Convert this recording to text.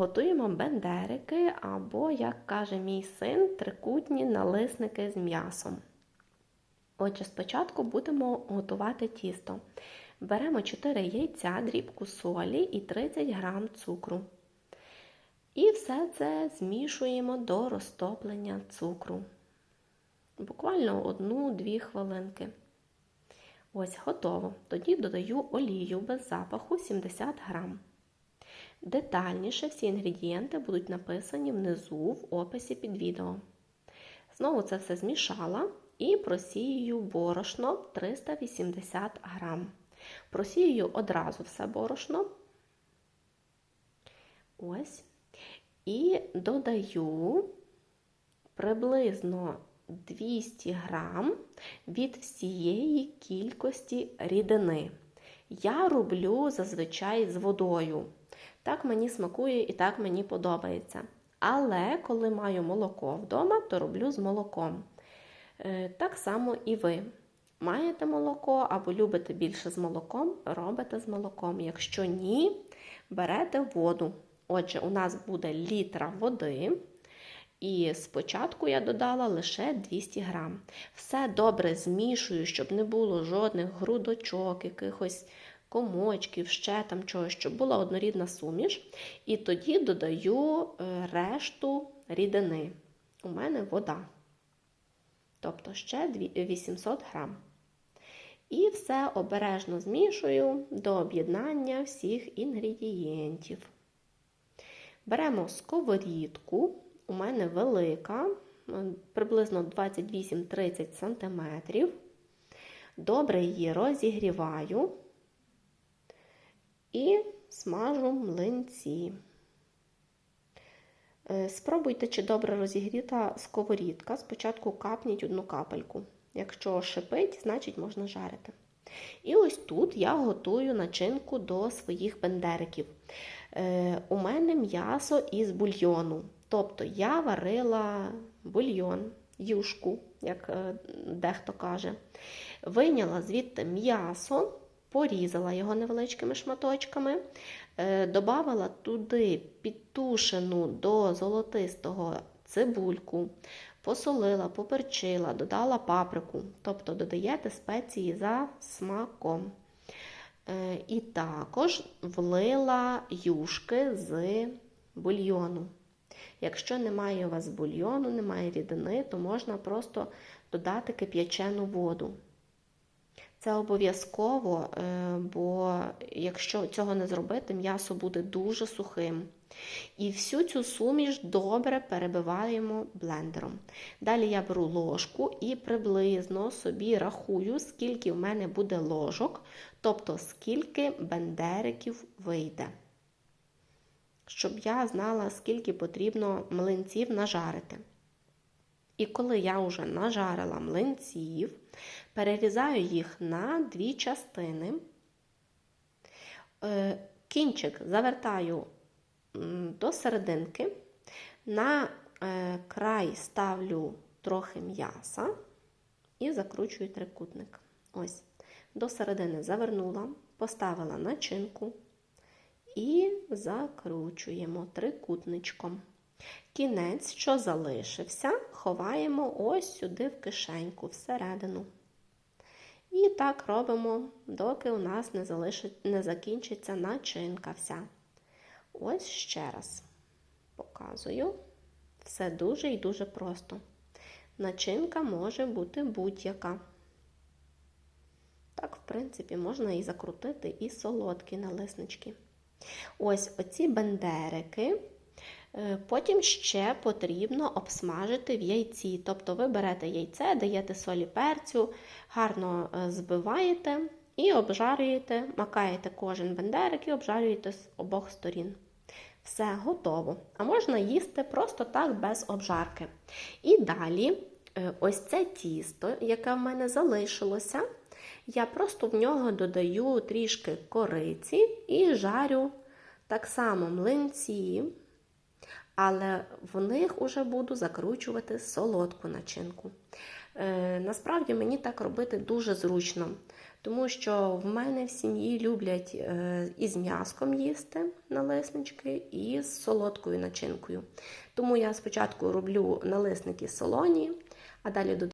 Готуємо бендерики або, як каже мій син, трикутні налисники з м'ясом. Отже, спочатку будемо готувати тісто. Беремо 4 яйця, дрібку солі і 30 г цукру. І все це змішуємо до розтоплення цукру. Буквально 1-2 хвилинки. Ось готово. Тоді додаю олію без запаху 70 грам. Детальніше всі інгредієнти будуть написані внизу в описі під відео. Знову це все змішала і просіюю борошно 380 грам. Просіюю одразу все борошно. Ось. І додаю приблизно 200 грам від всієї кількості рідини. Я роблю зазвичай з водою. Так мені смакує і так мені подобається. Але коли маю молоко вдома, то роблю з молоком. Так само і ви. Маєте молоко або любите більше з молоком, робите з молоком. Якщо ні, берете воду. Отже, у нас буде літра води. І спочатку я додала лише 200 грам. Все добре змішую, щоб не було жодних грудочок, якихось комочків, ще там чогось, щоб була однорідна суміш. І тоді додаю решту рідини. У мене вода. Тобто ще 800 грам. І все обережно змішую до об'єднання всіх інгредієнтів. Беремо сковорідку, у мене велика, приблизно 28-30 см. Добре її розігріваю і смажу млинці. Спробуйте, чи добре розігріта сковорідка. Спочатку капніть одну капельку. Якщо шипить, значить можна жарити. І ось тут я готую начинку до своїх бендериків. Е, У мене м'ясо із бульйону. Тобто я варила бульйон, юшку, як е, дехто каже. Вийняла звідти м'ясо, порізала його невеличкими шматочками, е, додавала туди підтушену до золотистого цибульку, посолила, поперчила, додала паприку, тобто додаєте спеції за смаком. Е, і також влила юшки з бульйону. Якщо немає у вас бульйону, немає рідини, то можна просто додати кип'ячену воду. Це обов'язково, е, бо якщо цього не зробити, м'ясо буде дуже сухим. І всю цю суміш добре перебиваємо блендером. Далі я беру ложку і приблизно собі рахую, скільки в мене буде ложок, тобто скільки бендериків вийде. Щоб я знала, скільки потрібно млинців нажарити. І коли я вже нажарила млинців, перерізаю їх на дві частини. Е, кінчик завертаю до серединки, на е, край ставлю трохи м'яса і закручую трикутник. Ось, до середини завернула, поставила начинку і закручуємо трикутничком. Кінець, що залишився, ховаємо ось сюди в кишеньку, всередину. І так робимо, доки у нас не, залишить, не закінчиться начинка вся. Ось ще раз показую. Все дуже і дуже просто. Начинка може бути будь-яка. Так, в принципі, можна і закрутити і солодкі налиснички. Ось оці бендерики. Потім ще потрібно обсмажити в яйці. Тобто ви берете яйце, даєте солі перцю, гарно збиваєте і обжарюєте, макаєте кожен бендерик і обжарюєте з обох сторін. Все готово. А можна їсти просто так без обжарки. І далі, ось це тісто, яке в мене залишилося, я просто в нього додаю трішки кориці і жарю так само млинці, але в них уже буду закручувати солодку начинку. Е, насправді мені так робити дуже зручно, Тому що в мене в сім'ї люблять е, і м'яском їсти налиснички, і з солодкою начинкою. Тому я спочатку роблю налисники солоні, а далі додаю